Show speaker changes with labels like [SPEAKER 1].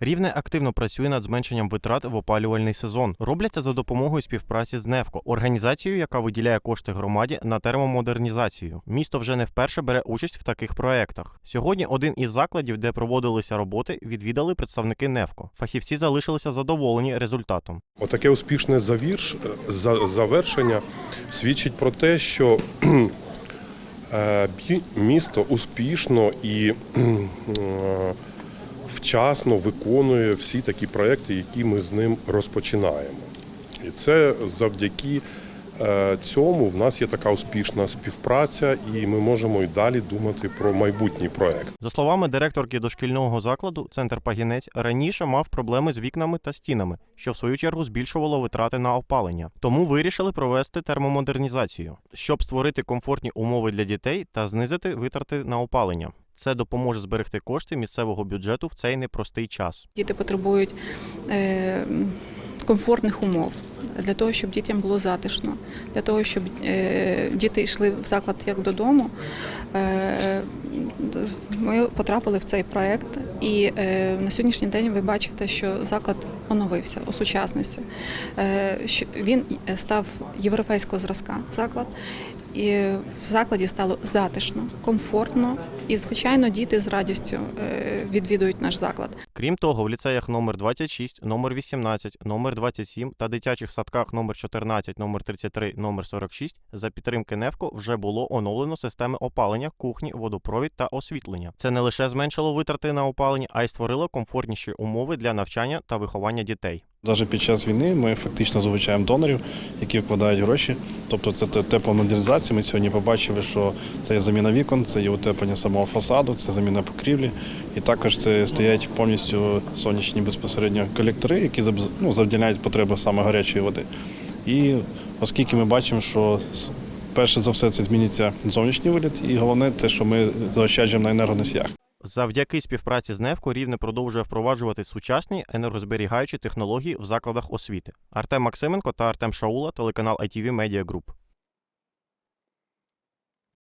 [SPEAKER 1] Рівне активно працює над зменшенням витрат в опалювальний сезон. Роблять це за допомогою співпраці з НЕФКО, організацією, яка виділяє кошти громаді на термомодернізацію. Місто вже не вперше бере участь в таких проектах. Сьогодні один із закладів, де проводилися роботи, відвідали представники НЕФКО. Фахівці залишилися задоволені результатом.
[SPEAKER 2] Отаке успішне завірш, за- завершення свідчить про те, що е, місто успішно і е, вчасно виконує всі такі проекти, які ми з ним розпочинаємо. І це завдяки е, цьому в нас є така успішна співпраця, і ми можемо і далі думати про майбутній проект.
[SPEAKER 1] За словами директорки дошкільного закладу, центр Пагінець раніше мав проблеми з вікнами та стінами, що в свою чергу збільшувало витрати на опалення. Тому вирішили провести термомодернізацію, щоб створити комфортні умови для дітей та знизити витрати на опалення. Це допоможе зберегти кошти місцевого бюджету в цей непростий час.
[SPEAKER 3] Діти потребують е, комфортних умов для того, щоб дітям було затишно, для того, щоб е, діти йшли в заклад як додому. Е, ми потрапили в цей проект, і на сьогоднішній день ви бачите, що заклад оновився, осучаснився. Він став європейського зразка заклад. І в закладі стало затишно, комфортно, і звичайно, діти з радістю е, відвідують наш заклад.
[SPEAKER 1] Крім того, в ліцеях номер 26, номер 18, номер 27 та дитячих садках номер 14, номер 33, номер 46 за підтримки НЕФКО вже було оновлено системи опалення, кухні, водопровід та освітлення. Це не лише зменшило витрати на опалення, а й створило комфортніші умови для навчання та виховання дітей.
[SPEAKER 4] Навіть під час війни ми фактично залучаємо донорів, які вкладають гроші. Тобто це тепломодернізація. Ми сьогодні побачили, що це є заміна вікон, це є утеплення самого фасаду, це заміна покрівлі. І також це стоять повністю сонячні безпосередньо колектори, які ну, завдяляють потреби саме гарячої води. І оскільки ми бачимо, що перше за все це зміниться зовнішній вигляд, і головне те, що ми заощаджуємо на енергоносіях.
[SPEAKER 1] Завдяки співпраці з НЕФКО Рівне продовжує впроваджувати сучасні енергозберігаючі технології в закладах освіти. Артем Максименко та Артем Шаула, телеканал ITV Media Group.